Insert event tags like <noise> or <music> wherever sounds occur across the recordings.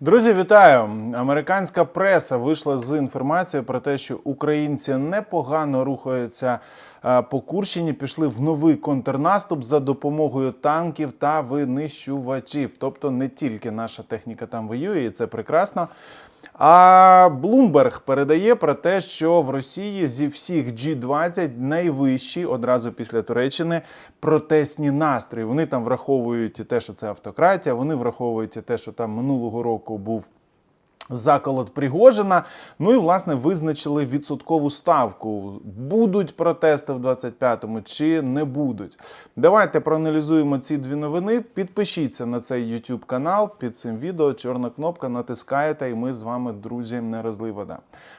Друзі, вітаю! Американська преса вийшла з інформацією про те, що українці непогано рухаються е, по Курщині, пішли в новий контрнаступ за допомогою танків та винищувачів. Тобто не тільки наша техніка там воює, і це прекрасно. А Bloomberg передає про те, що в Росії зі всіх G20 найвищі одразу після Туреччини протестні настрої. Вони там враховують те, що це автократія. Вони враховують те, що там минулого року був. Заколот Пригожина. Ну і власне визначили відсоткову ставку. Будуть протести в 25-му чи не будуть. Давайте проаналізуємо ці дві новини. Підпишіться на цей YouTube канал під цим відео. Чорна кнопка, натискаєте, і ми з вами, друзі, не розлий вода.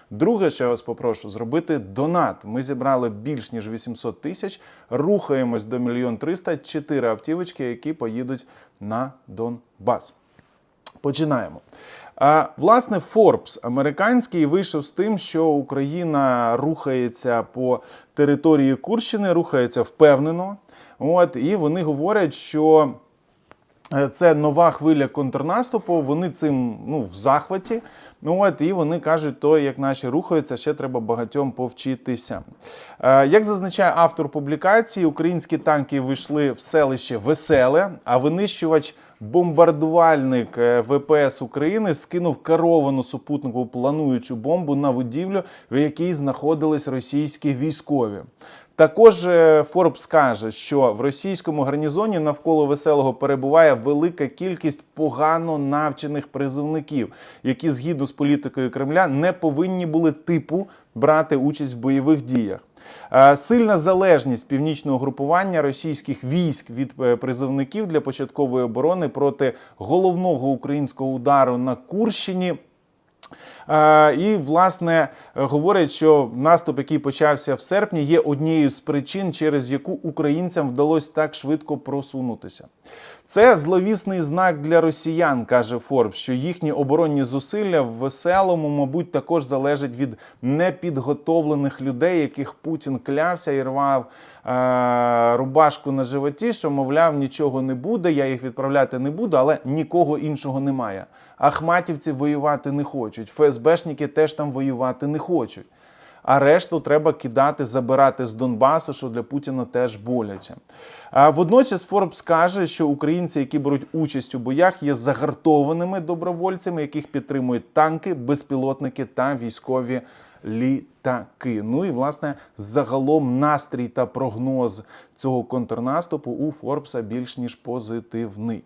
Друге, що я вас попрошу, зробити донат. Ми зібрали більш ніж 800 тисяч. Рухаємось до мільйон триста. Чотири автівочки, які поїдуть на Донбас. Починаємо. Власне, Forbes американський вийшов з тим, що Україна рухається по території Курщини, рухається впевнено. От, і вони говорять, що е, це нова хвиля контрнаступу. Вони цим ну, в захваті. Ну от і вони кажуть, то як наші рухаються, ще треба багатьом повчитися. Е, як зазначає автор публікації, українські танки вийшли в селище Веселе, а винищувач. Бомбардувальник е, ВПС України скинув керовану супутникову плануючу бомбу на будівлю, в якій знаходились російські військові. Також е, Форбс каже, що в російському гарнізоні навколо веселого перебуває велика кількість погано навчених призовників, які згідно з політикою Кремля не повинні були типу брати участь в бойових діях. Е, Сильна залежність північного групування російських військ від е, призовників для початкової оборони проти головного українського удару на Курщині. Е, І, власне, говорять, що наступ, який почався в серпні, є однією з причин, через яку українцям вдалося так швидко просунутися. Це зловісний знак для росіян, каже Форбс, що їхні оборонні зусилля в веселому, мабуть, також залежать від непідготовлених людей, яких Путін клявся і рвав е- рубашку на животі, що, мовляв, нічого не буде, я їх відправляти не буду, але нікого іншого немає. Ахматівці воювати не хочуть, ФСБшники теж там воювати не хочуть. А решту треба кидати, забирати з Донбасу, що для Путіна теж боляче. Водночас Форбс каже, що українці, які беруть участь у боях, є загартованими добровольцями, яких підтримують танки, безпілотники та військові літаки. Ну і власне загалом настрій та прогноз цього контрнаступу у Форбса більш ніж позитивний.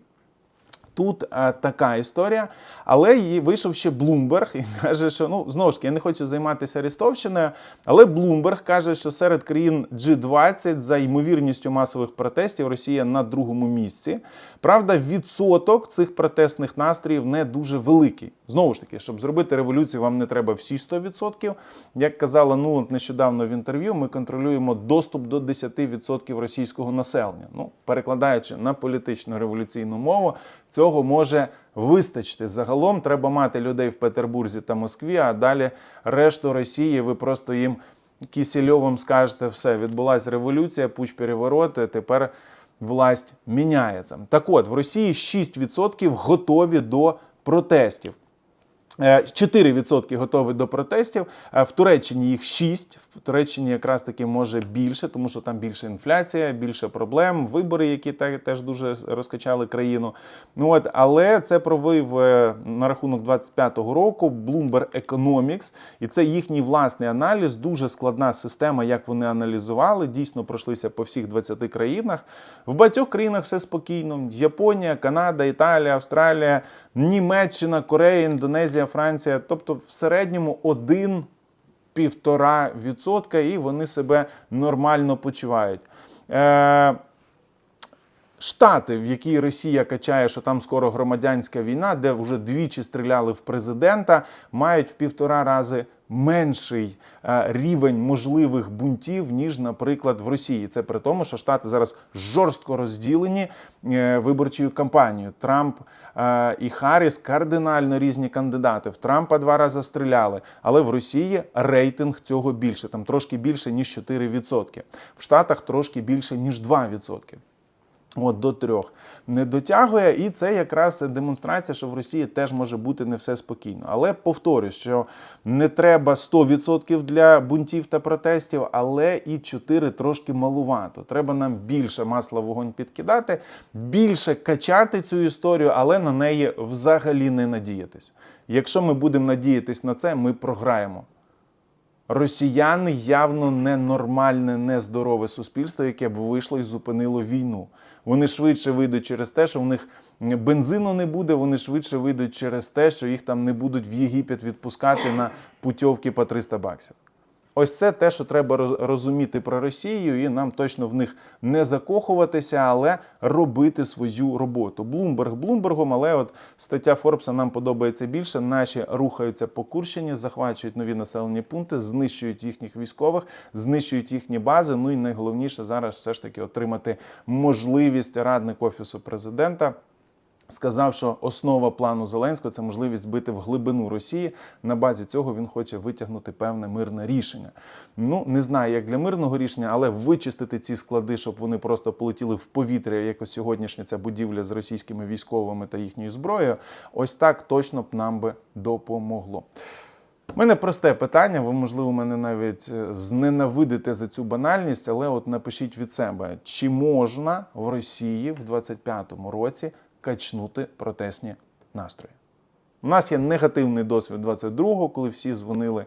Тут е, така історія, але її вийшов ще Блумберг і <laughs> каже, що ну знову ж я не хочу займатися Рістовщиною, але Блумберг каже, що серед країн G20 за ймовірністю масових протестів Росія на другому місці. Правда, відсоток цих протестних настроїв не дуже великий. Знову ж таки, щоб зробити революцію, вам не треба всі 100%. Як казала ну от нещодавно в інтерв'ю, ми контролюємо доступ до 10% російського населення. Ну, перекладаючи на політичну революційну мову, цього може вистачити. Загалом треба мати людей в Петербурзі та Москві, а далі решту Росії ви просто їм кісельовим скажете, все, відбулася революція, пуч перевороти, тепер власть міняється. Так от, в Росії 6% готові до протестів. Е, 4% готові до протестів. Е, В Туреччині їх 6. В Туреччині якраз таки може більше, тому що там більше інфляція, більше проблем, вибори, які теж дуже розкачали країну. Ну от, але це провив е, на рахунок 25-го року Bloomberg Economics, і це їхній власний аналіз. Дуже складна система, як вони аналізували. Дійсно пройшлися по всіх 20 країнах. В багатьох країнах все спокійно. Японія, Канада, Італія, Австралія, Німеччина, Корея, Індонезія, Франція. Тобто в середньому один півтора відсотка, і вони себе нормально почувають. Е, Штати, в які Росія качає, що там скоро громадянська війна, де вже двічі стріляли в президента, мають в півтора рази менший е, рівень можливих бунтів, ніж, наприклад, в Росії. Це при тому, що Штати зараз жорстко розділені е, виборчою кампанією. Трамп е, і Харріс кардинально різні кандидати. В Трампа два рази стріляли, але в Росії рейтинг цього більше, там трошки більше ніж 4%. В Штатах трошки більше ніж 2%. От до трьох не дотягує, і це якраз демонстрація, що в Росії теж може бути не все спокійно. Але повторюю, що не треба 100% для бунтів та протестів, але і 4 трошки малувато. Треба нам більше масла вогонь підкидати, більше качати цю історію, але на неї взагалі не надіятись. Якщо ми будемо надіятись на це, ми програємо. Росіяни явно ненормальне, нездорове суспільство, яке б вийшло і зупинило війну. Вони швидше вийдуть через те, що в них бензину не буде. Вони швидше вийдуть через те, що їх там не будуть в Єгипет відпускати на путівки по 300 баксів. Ось це те, що треба розуміти про Росію, і нам точно в них не закохуватися, але робити свою роботу. Блумберг Блумбергом, але от стаття Форбса нам подобається більше. Наші рухаються по Курщині, захвачують нові населені пункти, знищують їхніх військових, знищують їхні бази. Ну і найголовніше зараз все ж таки отримати можливість радник офісу президента сказав, що основа плану Зеленського це можливість бити в глибину Росії. На базі цього він хоче витягнути певне мирне рішення. Ну не знаю, як для мирного рішення, але вичистити ці склади, щоб вони просто полетіли в повітря, як ось сьогоднішня ця будівля з російськими військовими та їхньою зброєю. Ось так точно б нам би допомогло. У мене просте питання. Ви, можливо, мене навіть е, зненавидите за цю банальність, але от напишіть від себе, чи можна в Росії в 25-му році качнути протестні настрої? У нас є негативний досвід 22-го, коли всі дзвонили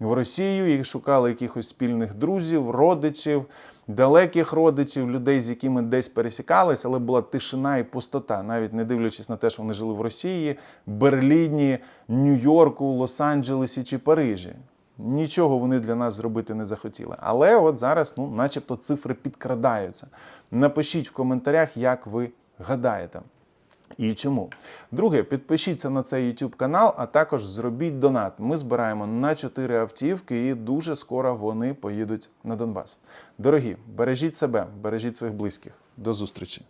в Росію і шукали якихось спільних друзів, родичів, далеких родичів, людей, з якими десь пересікались, але була тишина і пустота, навіть не дивлячись на те, що вони жили в Росії, Берліні, Нью-Йорку, Лос-Анджелесі чи Парижі. Нічого вони для нас зробити не захотіли. Але от зараз, ну, начебто, цифри підкрадаються. Напишіть в коментарях, як ви гадаєте. І чому? Друге, підпишіться на цей YouTube канал, а також зробіть донат. Ми збираємо на 4 автівки, і дуже скоро вони поїдуть на Донбас. Дорогі, бережіть себе, бережіть своїх близьких. До зустрічі!